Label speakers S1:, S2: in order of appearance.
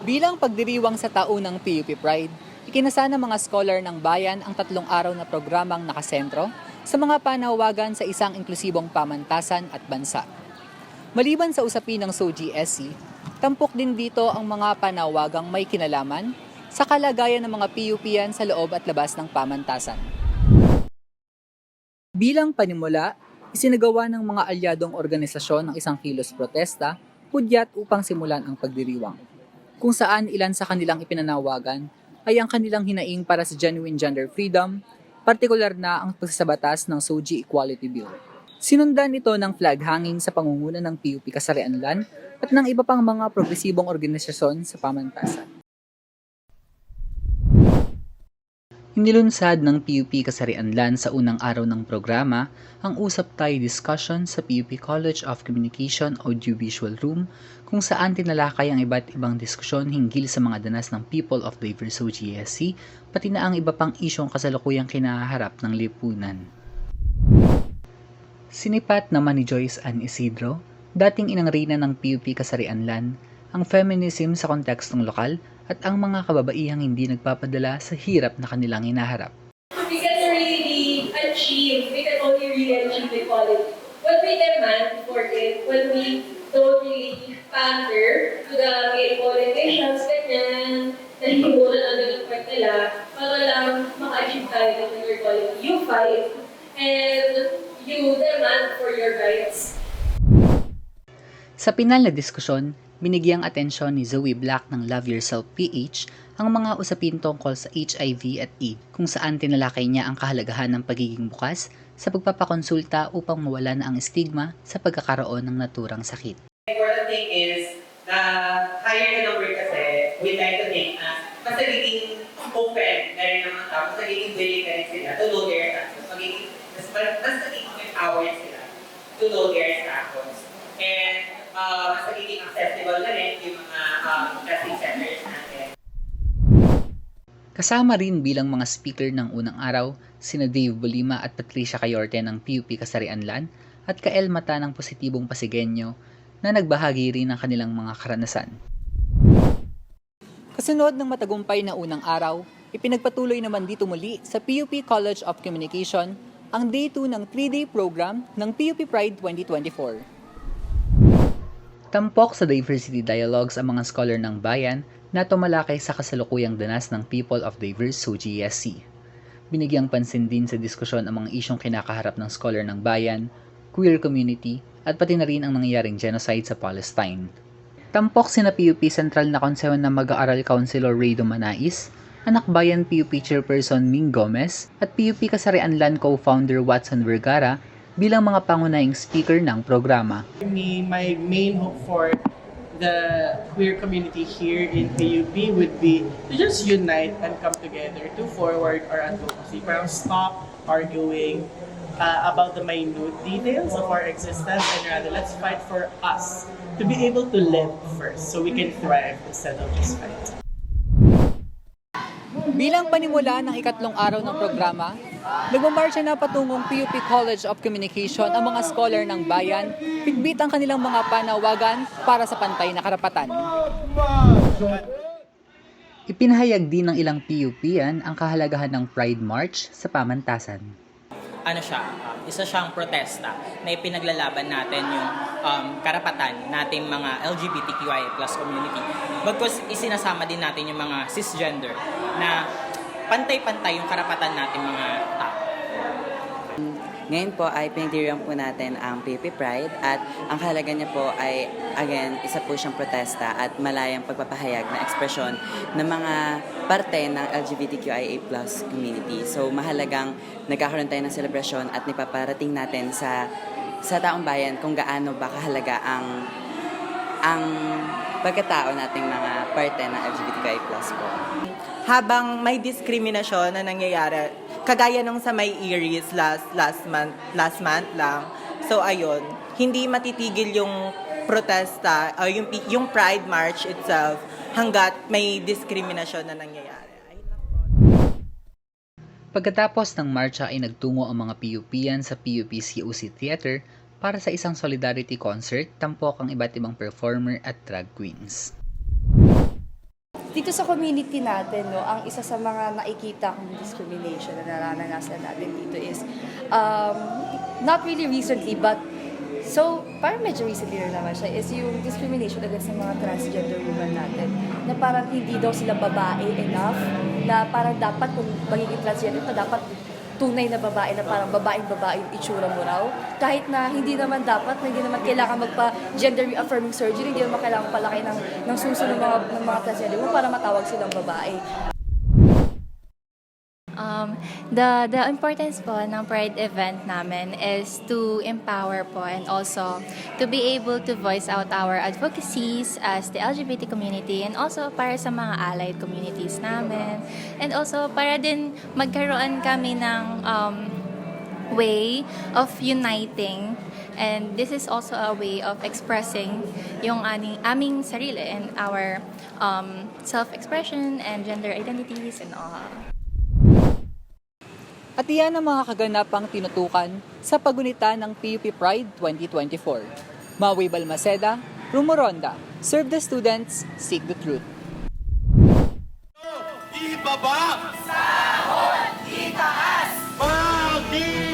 S1: Bilang pagdiriwang sa taunang PUP Pride, ikinasa ng mga scholar ng bayan ang tatlong araw na programang nakasentro sa mga panawagan sa isang inklusibong pamantasan at bansa. Maliban sa usapin ng SOGSC, tampok din dito ang mga panawagang may kinalaman sa kalagayan ng mga PUPian sa loob at labas ng pamantasan. Bilang panimula, isinagawa ng mga alyadong organisasyon ng isang kilos protesta, hudyat upang simulan ang pagdiriwang. Kung saan ilan sa kanilang ipinanawagan ay ang kanilang hinaing para sa genuine gender freedom, partikular na ang pagsasabatas ng SOGI Equality Bill. Sinundan ito ng flag hanging sa pangunguna ng PUP Kasarianlan at ng iba pang mga progresibong organisasyon sa pamantasan. Inilunsad ng PUP Kasarianlan sa unang araw ng programa ang Usap Tayo Discussion sa PUP College of Communication Audiovisual Room kung saan tinalakay ang iba't ibang diskusyon hinggil sa mga danas ng people of diverse OGSC pati na ang iba pang isyong kasalukuyang kinaharap ng lipunan. Sinipat naman ni Joyce Ann Isidro, dating inang ng PUP Kasarianlan, ang feminism sa kontekstong lokal at ang mga kababaihang hindi nagpapadala sa hirap na kanilang hinaharap.
S2: we can really achieve, we can only really achieve equality. When we demand for it, when we don't really pander to the male politicians, ganyan, nahimulan ang part nila, para lang maka-achieve tayo ng equality. You fight, and you demand for your rights.
S1: Sa pinal na diskusyon, binigyang atensyon ni Zoe Black ng Love Yourself PH ang mga usapin tungkol sa HIV at AIDS kung saan tinalakay niya ang kahalagahan ng pagiging bukas sa pagpapakonsulta upang mawala na ang stigma sa pagkakaroon ng naturang sakit.
S3: important thing is na higher the number kasi, we like to think na mas nagiging open na rin naman tao, mas nagiging willing na rin sila to know their status. Magiging, mas, mas nagiging empowered sila to know their status. And uh, mas nagiging accessible na rin yung mga um, testing centers natin.
S1: Kasama rin bilang mga speaker ng unang araw, sina Dave Bolima at Patricia Cayorte ng PUP Kasarianlan at Kael Mata ng Positibong Pasigenyo na nagbahagi rin ng kanilang mga karanasan. Kasunod ng matagumpay na unang araw, ipinagpatuloy naman dito muli sa PUP College of Communication ang Day 2 ng 3-day program ng PUP Pride 2024. Tampok sa Diversity Dialogues ang mga scholar ng bayan na tumalakay sa kasalukuyang danas ng People of Diverse so GSC. Binigyang pansin din sa diskusyon ang mga isyong kinakaharap ng scholar ng bayan, queer community, at pati na rin ang nangyayaring genocide sa Palestine. Tampok sina PUP Central na konseyon ng mag-aaral Councilor Raydo Manais, Anak Bayan PUP Chairperson Ming Gomez, at PUP Kasarianlan Co-Founder Watson Vergara bilang mga pangunahing speaker ng programa.
S4: me, my main hope for the queer community here in PUP would be to just unite and come together to forward our advocacy. Parang stop arguing uh, about the minute details of our existence and rather let's fight for us to be able to live first so we can thrive instead of just fight.
S1: Bilang panimula ng ikatlong araw ng programa, nagmamarsya na patungong PUP College of Communication ang mga scholar ng bayan, pigbit ang kanilang mga panawagan para sa pantay na karapatan. Ipinahayag din ng ilang PUPian ang kahalagahan ng Pride March sa pamantasan.
S5: ano siya, um, isa siyang protesta na ipinaglalaban natin yung um, karapatan nating mga LGBTQIA plus community. Bagkus isinasama din natin yung mga cisgender na pantay-pantay yung karapatan nating mga tao.
S6: Ngayon po ay pinagdiriwang po natin ang PP Pride at ang kahalaga niya po ay, again, isa po siyang protesta at malayang pagpapahayag na ekspresyon ng mga parte ng LGBTQIA plus community. So mahalagang nagkakaroon tayo ng selebrasyon at nipaparating natin sa sa taong bayan kung gaano ba kahalaga ang ang pagkatao nating mga parte ng LGBTQIA plus po.
S7: habang may diskriminasyon na nangyayari kagaya nung sa may Iris last last month last month lang so ayun hindi matitigil yung protesta o yung yung Pride March itself hanggat may diskriminasyon na nangyayari.
S1: Pagkatapos ng marcha ay nagtungo ang mga PUPian sa PUP COC Theater para sa isang solidarity concert tampok ang iba't ibang performer at drag queens.
S8: dito sa community natin, no, ang isa sa mga nakikita kong discrimination na naranasan natin dito is, um, not really recently, but So, parang medyo recently rin naman siya, is yung discrimination against sa mga transgender women natin. Na parang hindi daw sila babae enough, na parang dapat kung magiging transgender ka, dapat tunay na babae na parang babaeng babae yung itsura mo raw. Kahit na hindi naman dapat, na hindi naman kailangan magpa-gender reaffirming surgery, hindi naman kailangan palaki ng, ng suso ng mga, ng mga transgender mo para matawag silang babae.
S9: The the importance po ng Pride event namin is to empower po and also to be able to voice out our advocacies as the LGBT community and also para sa mga allied communities namin and also para din magkaroon kami ng um, way of uniting and this is also a way of expressing yung aming, aming sarili and our um, self-expression and gender identities and all.
S1: At iyan ang mga kaganapang tinutukan sa pagunita ng PUP Pride 2024. Maui Balmaceda, Rumoronda, Serve the students, seek the truth.
S10: Ibaba! Sahod! Itaas! Pag-ibig!